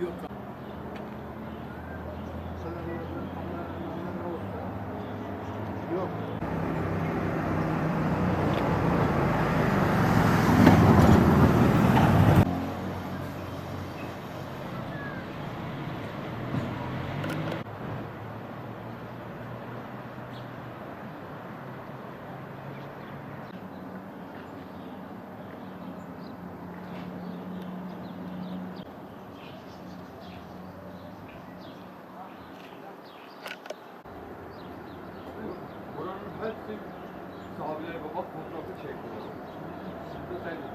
Buranın hepsi sahabeler baba fotoğrafı çekti. Şimdi sen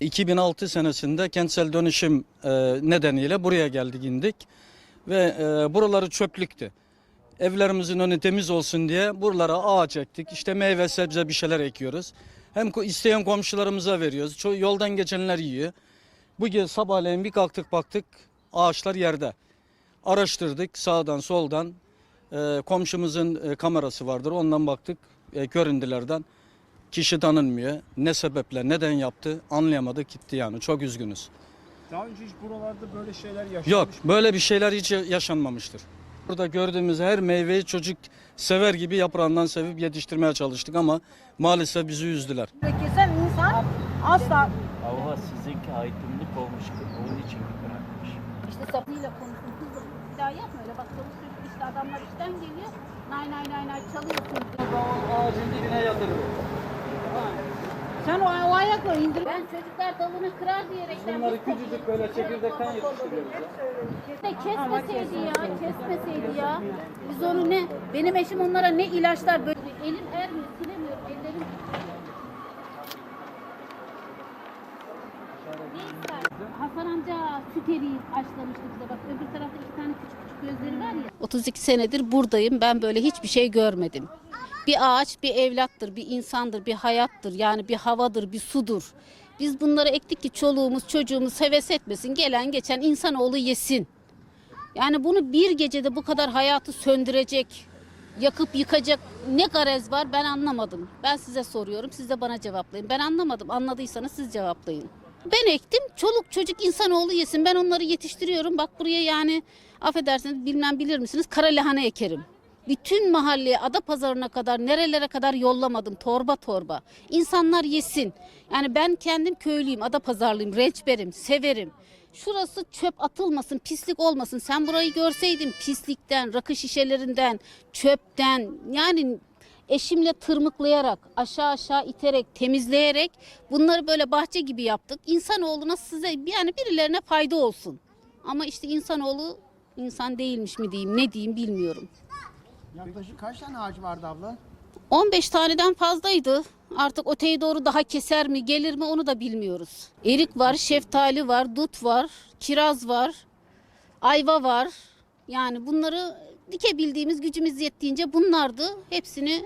2006 senesinde kentsel dönüşüm e, nedeniyle buraya geldik indik ve e, buraları çöplüktü. Evlerimizin önü temiz olsun diye buralara ağaç ektik. İşte meyve sebze bir şeyler ekiyoruz. Hem isteyen komşularımıza veriyoruz. Ço- yoldan geçenler yiyor. Bugün sabahleyin bir kalktık baktık ağaçlar yerde. Araştırdık sağdan soldan. E, komşumuzun e, kamerası vardır ondan baktık e, görüntülerden. Kişi tanınmıyor. Ne sebeple, neden yaptı anlayamadık gitti yani. Çok üzgünüz. Daha önce hiç buralarda böyle şeyler yaşanmış Yok, mı? böyle bir şeyler hiç yaşanmamıştır. Burada gördüğümüz her meyveyi çocuk sever gibi yaprağından sevip yetiştirmeye çalıştık ama maalesef bizi üzdüler. Kesen insan asla Hava sizinki aydınlık olmuş onun için bırakmış. işte sapıyla konuşun. Kızım bir daha yapma öyle bak çoluk çocuk işte adamlar işten geliyor. Nay nay nay nay çalıyorsun. Ağacın dibine yatırır. Sen o, o ayakla indir. Ben çocuklar dalını kırar diyerekten. Bunları küçücük böyle çekirdekten yetiştiriyoruz ya. Ne kesmeseydi ya, kesmeseydi ya. Biz onu ne, benim eşim onlara ne ilaçlar böyle elim ermiyor, silemiyorum ellerim. Hasan amca süt eriği açlamıştı bize. Bak öbür tarafta iki tane küçük küçük gözleri var ya. 32 senedir buradayım. Ben böyle hiçbir şey görmedim. Bir ağaç bir evlattır, bir insandır, bir hayattır. Yani bir havadır, bir sudur. Biz bunları ektik ki çoluğumuz, çocuğumuz heves etmesin. Gelen geçen insanoğlu yesin. Yani bunu bir gecede bu kadar hayatı söndürecek, yakıp yıkacak ne garez var ben anlamadım. Ben size soruyorum, siz de bana cevaplayın. Ben anlamadım. Anladıysanız siz cevaplayın. Ben ektim, çoluk çocuk insanoğlu yesin. Ben onları yetiştiriyorum. Bak buraya yani affedersiniz bilmem bilir misiniz kara lahana ekerim. Bütün mahalleye, ada pazarına kadar, nerelere kadar yollamadım torba torba. İnsanlar yesin. Yani ben kendim köylüyüm, ada pazarlıyım, rençberim, severim. Şurası çöp atılmasın, pislik olmasın. Sen burayı görseydin pislikten, rakı şişelerinden, çöpten yani eşimle tırmıklayarak, aşağı aşağı iterek, temizleyerek bunları böyle bahçe gibi yaptık. İnsanoğluna size yani birilerine fayda olsun. Ama işte insanoğlu insan değilmiş mi diyeyim, ne diyeyim bilmiyorum. Yaklaşık kaç tane ağaç vardı abla? 15 taneden fazlaydı. Artık öteye doğru daha keser mi gelir mi onu da bilmiyoruz. Erik var, şeftali var, dut var, kiraz var, ayva var. Yani bunları dikebildiğimiz gücümüz yettiğince bunlardı. Hepsini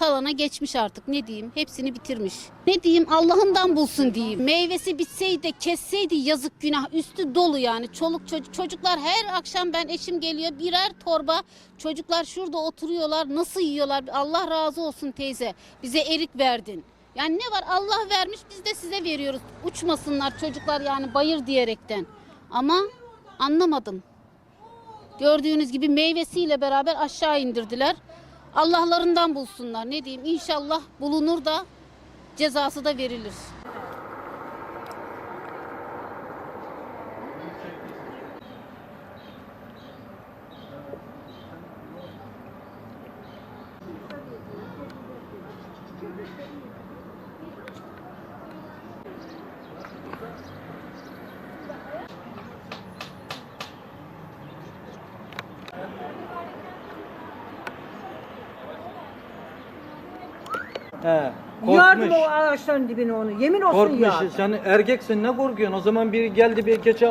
talana geçmiş artık. Ne diyeyim? Hepsini bitirmiş. Ne diyeyim? Allah'ından bulsun diyeyim. Meyvesi bitseydi kesseydi yazık günah. Üstü dolu yani. Çoluk çocuk çocuklar her akşam ben eşim geliyor birer torba. Çocuklar şurada oturuyorlar nasıl yiyorlar? Allah razı olsun teyze. Bize erik verdin. Yani ne var? Allah vermiş biz de size veriyoruz. Uçmasınlar çocuklar yani bayır diyerekten. Ama anlamadım. Gördüğünüz gibi meyvesiyle beraber aşağı indirdiler. Allah'larından bulsunlar. Ne diyeyim? İnşallah bulunur da cezası da verilir. He. Yardım Korkmuş. o ağaçların dibine onu. Yemin olsun Korkmuş. yardım. Sen erkeksin ne korkuyorsun? O zaman biri geldi bir keçe